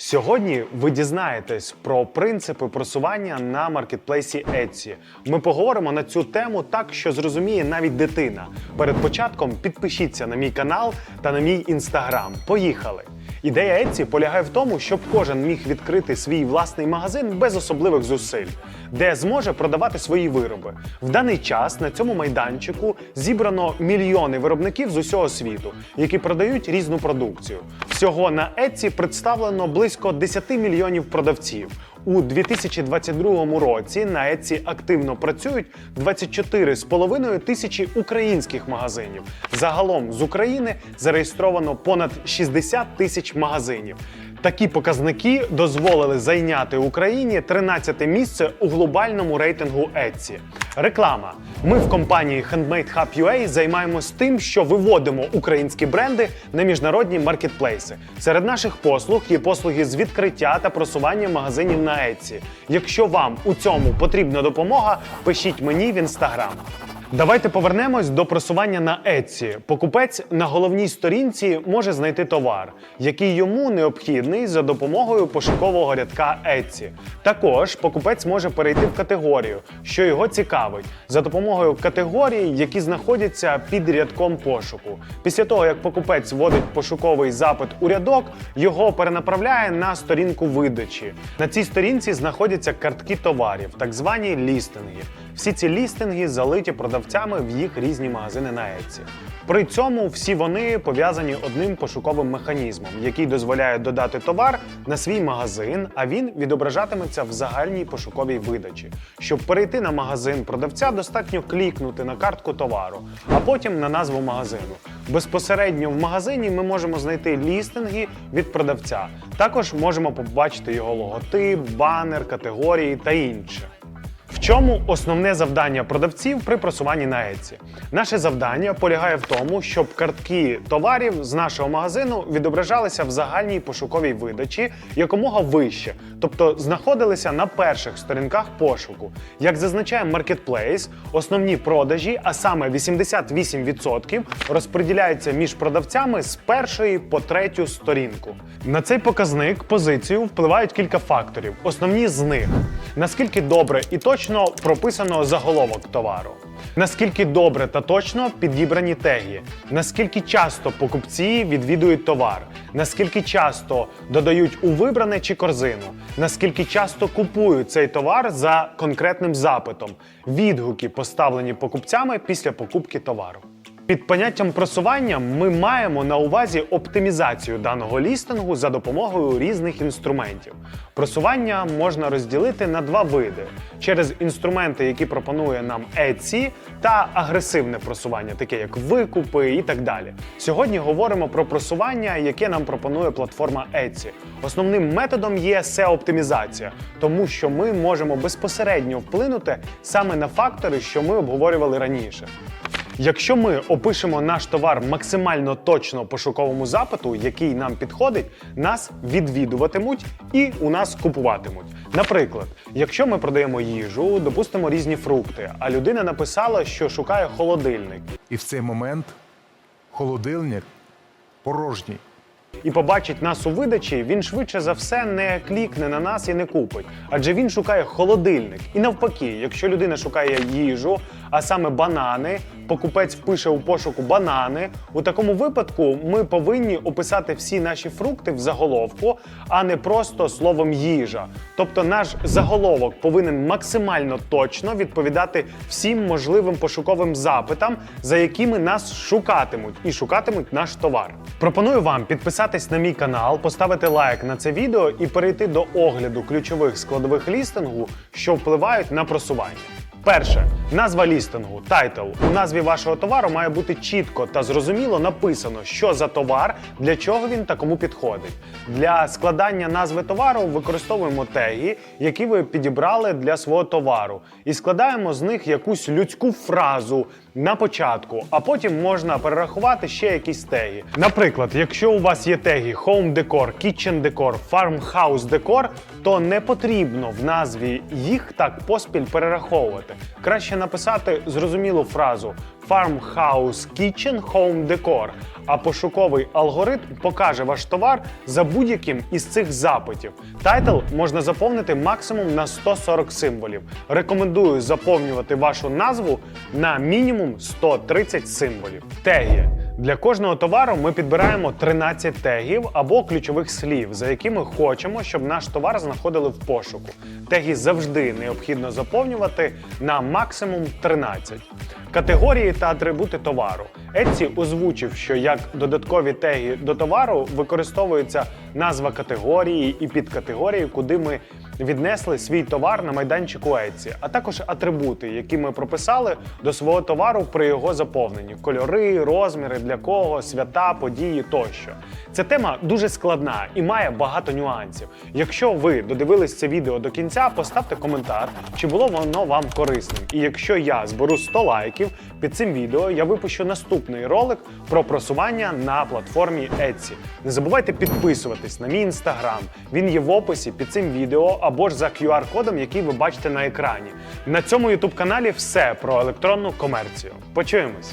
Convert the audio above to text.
Сьогодні ви дізнаєтесь про принципи просування на маркетплейсі Etsy. Ми поговоримо на цю тему так, що зрозуміє навіть дитина. Перед початком підпишіться на мій канал та на мій інстаграм. Поїхали! Ідея Etsy полягає в тому, щоб кожен міг відкрити свій власний магазин без особливих зусиль, де зможе продавати свої вироби. В даний час на цьому майданчику зібрано мільйони виробників з усього світу, які продають різну продукцію. Всього на Etsy представлено близько 10 мільйонів продавців. У 2022 році на Etsy активно працюють 24,5 тисячі українських магазинів. Загалом з України зареєстровано понад 60 тисяч магазинів. Такі показники дозволили зайняти Україні 13 місце у глобальному рейтингу Etsy. Реклама. Ми в компанії Handmade Hub UA займаємось тим, що виводимо українські бренди на міжнародні маркетплейси. Серед наших послуг є послуги з відкриття та просування магазинів на Etsy. Якщо вам у цьому потрібна допомога, пишіть мені в інстаграм. Давайте повернемось до просування на Etsy. Покупець на головній сторінці може знайти товар, який йому необхідний за допомогою пошукового рядка Etsy. Також покупець може перейти в категорію, що його цікавить, за допомогою категорій, які знаходяться під рядком пошуку. Після того, як покупець вводить пошуковий запит у рядок, його перенаправляє на сторінку видачі. На цій сторінці знаходяться картки товарів, так звані лістинги. Всі ці лістинги залиті продавцями в їх різні магазини на Etsy. При цьому всі вони пов'язані одним пошуковим механізмом, який дозволяє додати товар на свій магазин, а він відображатиметься в загальній пошуковій видачі. Щоб перейти на магазин продавця, достатньо клікнути на картку товару, а потім на назву магазину. Безпосередньо в магазині ми можемо знайти лістинги від продавця. Також можемо побачити його логотип, банер, категорії та інше. Чому основне завдання продавців при просуванні на Etsy? Наше завдання полягає в тому, щоб картки товарів з нашого магазину відображалися в загальній пошуковій видачі якомога вище, тобто знаходилися на перших сторінках пошуку. Як зазначає Marketplace, основні продажі, а саме 88%, розподіляються між продавцями з першої по третю сторінку. На цей показник позицію впливають кілька факторів. Основні з них наскільки добре і точно прописано заголовок товару. Наскільки добре та точно підібрані теги, наскільки часто покупці відвідують товар, наскільки часто додають у вибране чи корзину, наскільки часто купують цей товар за конкретним запитом, відгуки поставлені покупцями після покупки товару. Під поняттям просування ми маємо на увазі оптимізацію даного лістингу за допомогою різних інструментів. Просування можна розділити на два види: через інструменти, які пропонує нам Etsy, та агресивне просування, таке як викупи і так далі. Сьогодні говоримо про просування, яке нам пропонує платформа Etsy. Основним методом є SEO-оптимізація, тому що ми можемо безпосередньо вплинути саме на фактори, що ми обговорювали раніше. Якщо ми опишемо наш товар максимально точно пошуковому запиту, який нам підходить, нас відвідуватимуть і у нас купуватимуть. Наприклад, якщо ми продаємо їжу, допустимо різні фрукти, а людина написала, що шукає холодильник, І в цей момент холодильник порожній. і побачить нас у видачі, він швидше за все не клікне на нас і не купить. Адже він шукає холодильник. І навпаки, якщо людина шукає їжу, а саме банани, покупець впише у пошуку банани. У такому випадку ми повинні описати всі наші фрукти в заголовку, а не просто словом їжа. Тобто наш заголовок повинен максимально точно відповідати всім можливим пошуковим запитам, за якими нас шукатимуть і шукатимуть наш товар. Пропоную вам підписатись на мій канал, поставити лайк на це відео і перейти до огляду ключових складових лістингу, що впливають на просування. Перше, назва лістингу, тайтл. У назві вашого товару має бути чітко та зрозуміло написано, що за товар, для чого він та кому підходить. Для складання назви товару використовуємо теги, які ви підібрали для свого товару, і складаємо з них якусь людську фразу, на початку, а потім можна перерахувати ще якісь теги. Наприклад, якщо у вас є теги Home Decor, Kitchen Decor, Farmhouse Decor, то не потрібно в назві їх так поспіль перераховувати. Краще написати зрозумілу фразу Farmhouse Kitchen Home Decor, а пошуковий алгоритм покаже ваш товар за будь-яким із цих запитів. Тайтл можна заповнити максимум на 140 символів. Рекомендую заповнювати вашу назву на мінімум 130 символів. Теги. Для кожного товару ми підбираємо 13 тегів або ключових слів, за якими хочемо, щоб наш товар знаходили в пошуку. Теги завжди необхідно заповнювати на максимум 13. Категорії та атрибути товару. Еці озвучив, що як додаткові теги до товару використовується назва категорії і підкатегорії, куди ми віднесли свій товар на майданчику Etsy, а також атрибути, які ми прописали до свого товару при його заповненні: кольори, розміри, для кого, свята, події тощо. Ця тема дуже складна і має багато нюансів. Якщо ви додивились це відео до кінця, поставте коментар, чи було воно вам корисним. І якщо я зберу 100 лайків під цим відео, я випущу наступний ролик про просування на платформі Etsy. Не забувайте підписуватись на мій інстаграм. Він є в описі під цим відео або ж за QR-кодом, який ви бачите на екрані. На цьому youtube каналі все про електронну комерцію. Почуємось!